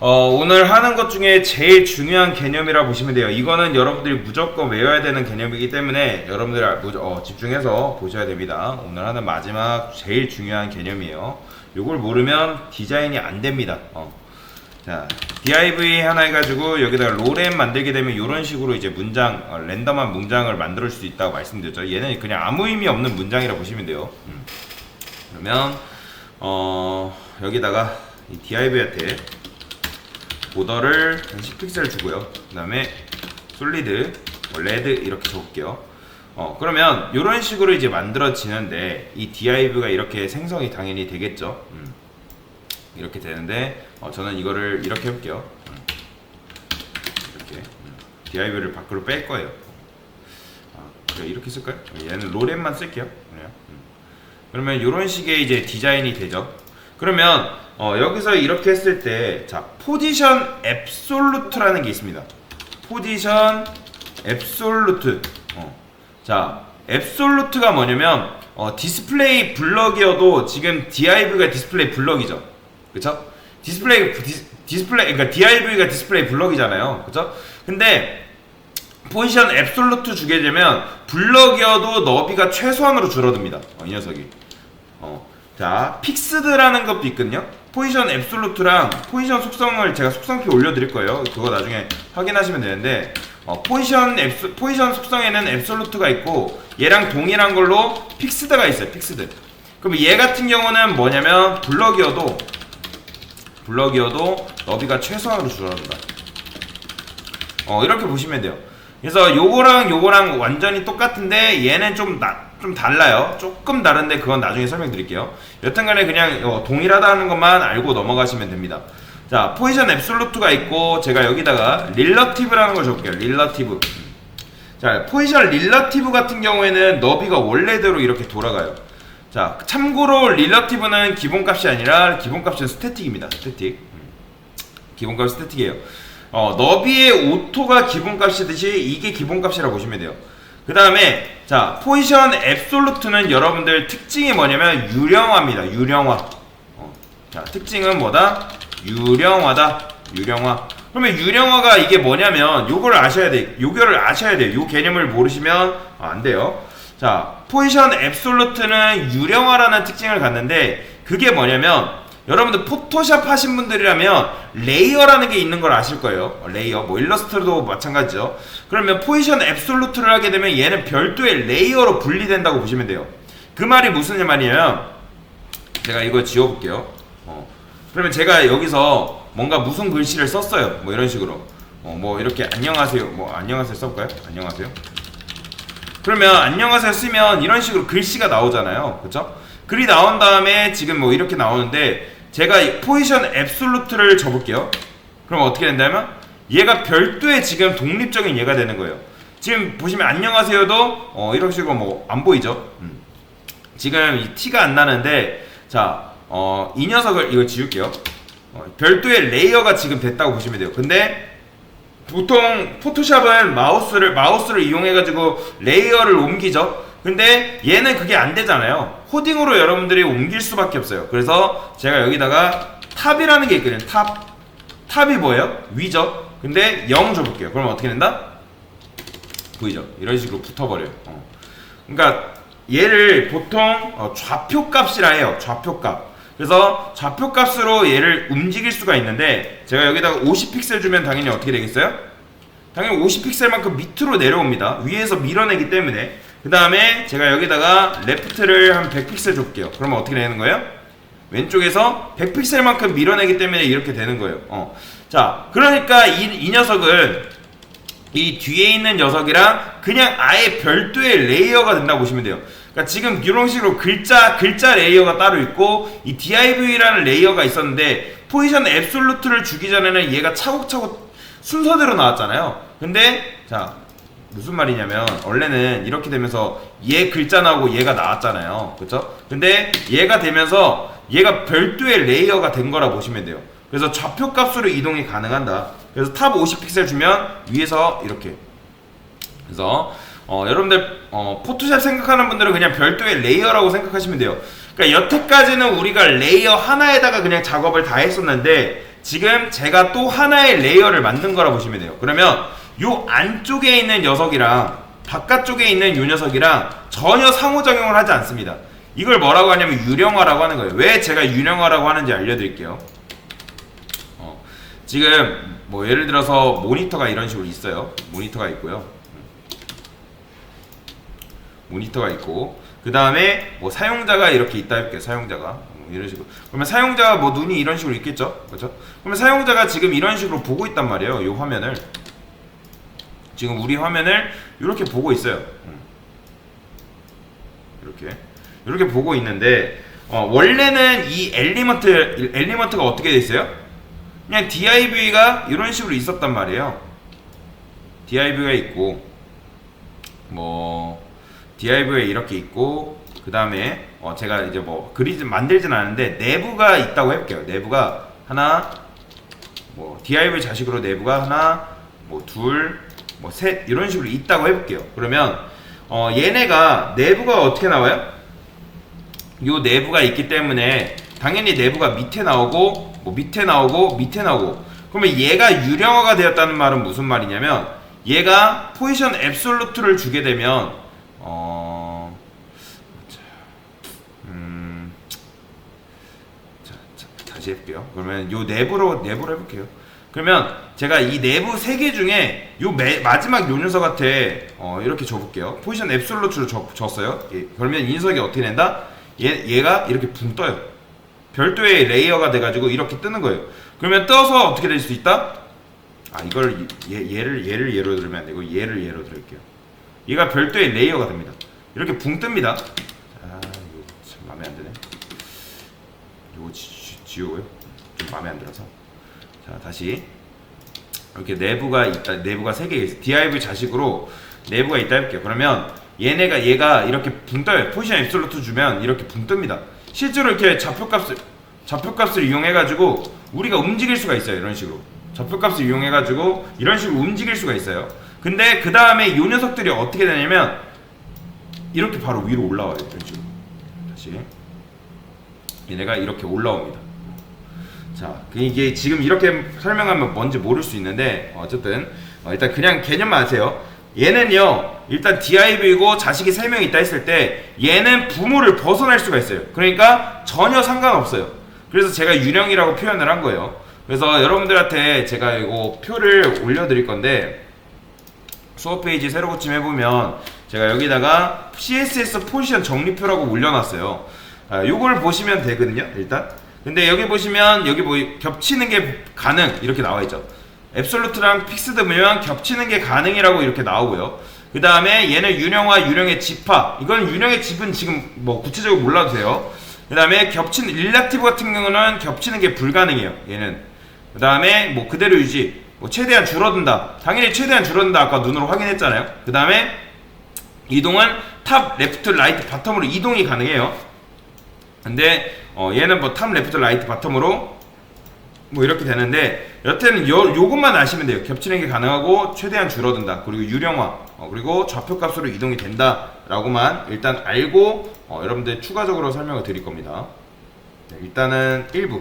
어, 오늘 하는 것 중에 제일 중요한 개념이라 보시면 돼요. 이거는 여러분들이 무조건 외워야 되는 개념이기 때문에 여러분들 아, 무- 어, 집중해서 보셔야 됩니다. 오늘 하는 마지막 제일 중요한 개념이에요. 이걸 모르면 디자인이 안 됩니다. 어. 자, div 하나 해가지고 여기다가 로렘 만들게 되면 이런 식으로 이제 문장, 어, 랜덤한 문장을 만들 수 있다고 말씀드렸죠. 얘는 그냥 아무 의미 없는 문장이라 보시면 돼요. 음. 그러면 어, 여기다가 이 div한테 보더를 한 10픽셀 주고요. 그 다음에 솔리드, 뭐 레드 이렇게 적을게요. 어, 그러면 이런 식으로 이제 만들어지는데 이 div가 이렇게 생성이 당연히 되겠죠. 음. 이렇게 되는데 어, 저는 이거를 이렇게 해볼게요. 음. 이렇게 음. div를 밖으로 뺄 거예요. 아, 이렇게 쓸까요? 얘는 로렘만 쓸게요. 음. 그러면 이런 식의 이제 디자인이 되죠. 그러면 어, 여기서 이렇게 했을 때, 자, 포지션 앱솔루트라는 게 있습니다. 포지션 앱솔루트. 어. 자, 앱솔루트가 뭐냐면, 어, 디스플레이 블럭이어도 지금 div가 디스플레이 블럭이죠. 그쵸? 디스플레이, 디스, 디스플레이, 그러니까 div가 디스플레이 블럭이잖아요. 그쵸? 근데, 포지션 앱솔루트 주게 되면, 블럭이어도 너비가 최소한으로 줄어듭니다. 어, 이 녀석이. 어. 자, 픽스드라는 것도 있거든요. 포지션 앱솔루트랑 포지션 속성을 제가 속성표 올려드릴 거예요. 그거 나중에 확인하시면 되는데, 어, 포지션 앱, 포지션 속성에는 앱솔루트가 있고, 얘랑 동일한 걸로 픽스드가 있어요. 픽스드. 그럼 얘 같은 경우는 뭐냐면, 블럭이어도, 블럭이어도 너비가 최소한으로 줄어든다. 어, 이렇게 보시면 돼요. 그래서 요거랑 요거랑 완전히 똑같은데 얘는 좀, 나, 좀 달라요. 조금 다른데 그건 나중에 설명드릴게요. 여튼간에 그냥 어, 동일하다는 것만 알고 넘어가시면 됩니다. 자, 포지션 앱솔루트가 있고 제가 여기다가 릴러티브라는 걸 적을게요. 릴러티브. 자, 포지션 릴러티브 같은 경우에는 너비가 원래대로 이렇게 돌아가요. 자, 참고로 릴러티브는 기본값이 아니라 기본값은 스태틱입니다. 스태틱. 기본값 스태틱이에요. 어, 너비의 오토가 기본값이듯이 이게 기본값이라고 보시면 돼요. 그 다음에 자 포지션 앱솔루트는 여러분들 특징이 뭐냐면 유령화입니다. 유령화. 어, 자 특징은 뭐다? 유령화다. 유령화. 그러면 유령화가 이게 뭐냐면 요걸 아셔야 돼. 요거를 아셔야 돼요. 요 개념을 모르시면 아, 안 돼요. 자 포지션 앱솔루트는 유령화라는 특징을 갖는데 그게 뭐냐면 여러분들 포토샵 하신 분들이라면 레이어라는 게 있는 걸 아실 거예요. 어, 레이어, 뭐 일러스트도 마찬가지죠. 그러면 포지션 앱솔루트를 하게 되면 얘는 별도의 레이어로 분리된다고 보시면 돼요. 그 말이 무슨 말이냐면 제가 이거 지워볼게요. 어. 그러면 제가 여기서 뭔가 무슨 글씨를 썼어요. 뭐 이런 식으로. 어, 뭐 이렇게 안녕하세요. 뭐 안녕하세요 써볼까요? 안녕하세요. 그러면 안녕하세요 쓰면 이런 식으로 글씨가 나오잖아요. 그쵸? 글이 나온 다음에 지금 뭐 이렇게 나오는데 제가 이 포지션 앱솔루트를 접을게요. 그럼 어떻게 된다면 얘가 별도의 지금 독립적인 얘가 되는 거예요. 지금 보시면 안녕하세요도 어 이런 식으로 뭐 안 보이죠? 음. 지금 이 티가 안 나는데 자, 어, 이 녀석을 이거 지울게요. 어, 별도의 레이어가 지금 됐다고 보시면 돼요. 근데 보통 포토샵은 마우스를 마우스를 이용해 가지고 레이어를 옮기죠. 근데 얘는 그게 안 되잖아요. 코딩으로 여러분들이 옮길 수밖에 없어요. 그래서 제가 여기다가 탑이라는 게 있거든요. 탑. 탑이 뭐예요? 위죠. 근데 0 줘볼게요. 그럼 어떻게 된다? 보이죠? 이런 식으로 붙어버려요. 어. 그러니까 얘를 보통 어, 좌표 값이라 해요. 좌표 값. 그래서 좌표 값으로 얘를 움직일 수가 있는데 제가 여기다가 50픽셀 주면 당연히 어떻게 되겠어요? 당연히 50픽셀만큼 밑으로 내려옵니다. 위에서 밀어내기 때문에. 그 다음에 제가 여기다가 레프트를 한 100픽셀 줄게요. 그러면 어떻게 되는 거예요? 왼쪽에서 100픽셀만큼 밀어내기 때문에 이렇게 되는 거예요. 어. 자, 그러니까 이, 이 녀석은 이 뒤에 있는 녀석이랑 그냥 아예 별도의 레이어가 된다고 보시면 돼요. 그러니까 지금 이런 식으로 글자 글자 레이어가 따로 있고 이 div라는 레이어가 있었는데 포지션 앱솔루트를 주기 전에는 얘가 차곡차곡 순서대로 나왔잖아요. 근데 자 무슨 말이냐면 원래는 이렇게 되면서 얘 글자 나오고 얘가 나왔잖아요. 그렇죠? 근데 얘가 되면서 얘가 별도의 레이어가 된 거라 보시면 돼요. 그래서 좌표 값으로 이동이 가능한다. 그래서 탑 50픽셀 주면 위에서 이렇게 그래서 어, 여러분들 어, 포토샵 생각하는 분들은 그냥 별도의 레이어라고 생각하시면 돼요. 그러니까 여태까지는 우리가 레이어 하나에다가 그냥 작업을 다 했었는데 지금 제가 또 하나의 레이어를 만든 거라 보시면 돼요. 그러면 요 안쪽에 있는 녀석이랑 바깥쪽에 있는 요 녀석이랑 전혀 상호작용을 하지 않습니다. 이걸 뭐라고 하냐면 유령화라고 하는 거예요. 왜 제가 유령화라고 하는지 알려드릴게요. 어, 지금 뭐 예를 들어서 모니터가 이런 식으로 있어요. 모니터가 있고요. 모니터가 있고 그 다음에 뭐 사용자가 이렇게 있다 해볼게요. 사용자가 뭐 이런 식으로 그러면 사용자가 뭐 눈이 이런 식으로 있겠죠, 그렇죠? 그러면 사용자가 지금 이런 식으로 보고 있단 말이에요. 이 화면을 지금 우리 화면을 이렇게 보고 있어요. 음. 이렇게 이렇게 보고 있는데 어, 원래는 이 엘리먼트 엘리먼트가 어떻게 돼 있어요? 그냥 div가 이런 식으로 있었단 말이에요. div가 있고 뭐 div에 이렇게 있고 그 다음에 어 제가 이제 뭐 그리지 만들진 않은데 내부가 있다고 해볼게요. 내부가 하나 뭐 div 자식으로 내부가 하나 뭐 둘 뭐 셋 이런 식으로 있다고 해볼게요. 그러면 어 얘네가 내부가 어떻게 나와요? 요 내부가 있기 때문에 당연히 내부가 밑에 나오고 뭐 밑에 나오고 밑에 나오고 그러면 얘가 유령화가 되었다는 말은 무슨 말이냐면 얘가 포지션 앱솔루트를 주게 되면 어 자, 음, 자, 자, 다시 해볼게요. 그러면 요 내부로 내부로 해볼게요. 그러면 제가 이 내부 세 개 중에 요 매, 마지막 요 녀석한테 어, 이렇게 줘볼게요. 포지션 앱솔루트로 줘, 줬어요. 예, 그러면 이 녀석이 어떻게 된다? 얘, 얘가 이렇게 붕 떠요. 별도의 레이어가 돼가지고 이렇게 뜨는 거예요. 그러면 떠서 어떻게 될 수 있다? 아 이걸 얘, 얘를 얘를 예로 들면 안 되고 얘를 예로 들을게요. 얘가 별도의 레이어가 됩니다. 이렇게 붕 뜹니다. 아 이거 참 마음에 안 드네. 이거 지, 지, 지우고요. 좀 마음에 안 들어서. 자 다시 이렇게 내부가 있다. 내부가 세개 있어. div 자식으로 내부가 있다 해볼게요. 그러면 얘네가 얘가 이렇게 붕 떠요. 포지션 앱솔루트 주면 이렇게 붕 뜹니다. 실제로 이렇게 좌표값을 좌표값을 이용해 가지고 우리가 움직일 수가 있어요. 이런 식으로 좌표값을 이용해 가지고 이런 식으로 움직일 수가 있어요. 근데 그 다음에 이 녀석들이 어떻게 되냐면 이렇게 바로 위로 올라와요. 이런 식으로 다시 얘네가 이렇게 올라옵니다. 자, 그 이게 지금 이렇게 설명하면 뭔지 모를 수 있는데 어쨌든 어, 일단 그냥 개념만 아세요. 얘는요 일단 div이고 자식이 3명 있다 했을 때 얘는 부모를 벗어날 수가 있어요. 그러니까 전혀 상관없어요. 그래서 제가 유령이라고 표현을 한 거예요. 그래서 여러분들한테 제가 이거 표를 올려드릴 건데 수업 페이지 새로 고침해보면 제가 여기다가 CSS 포지션 정리표라고 올려놨어요. 아, 요걸 보시면 되거든요, 일단. 근데 여기 보시면 여기 뭐 겹치는 게 가능 이렇게 나와 있죠. 앱솔루트랑 픽스드 모양 겹치는 게 가능이라고 이렇게 나오고요. 그 다음에 얘는 유령화 유령의 집합. 이건 유령의 집은 지금 뭐 구체적으로 몰라도 돼요. 그 다음에 겹치는 릴라티브 같은 경우는 겹치는 게 불가능해요. 얘는. 그 다음에 뭐 그대로 유지. 뭐 최대한 줄어든다. 당연히 최대한 줄어든다. 아까 눈으로 확인했잖아요. 그 다음에 이동은 탑, 레프트, 라이트, 바텀으로 이동이 가능해요. 근데 어, 얘는 뭐 탑, 레프트, 라이트, 바텀으로 뭐 이렇게 되는데 여튼 요, 요것만 아시면 돼요. 겹치는 게 가능하고 최대한 줄어든다. 그리고 유령화 어, 그리고 좌표값으로 이동이 된다 라고만 일단 알고 어, 여러분들 추가적으로 설명을 드릴 겁니다. 네, 일단은 1부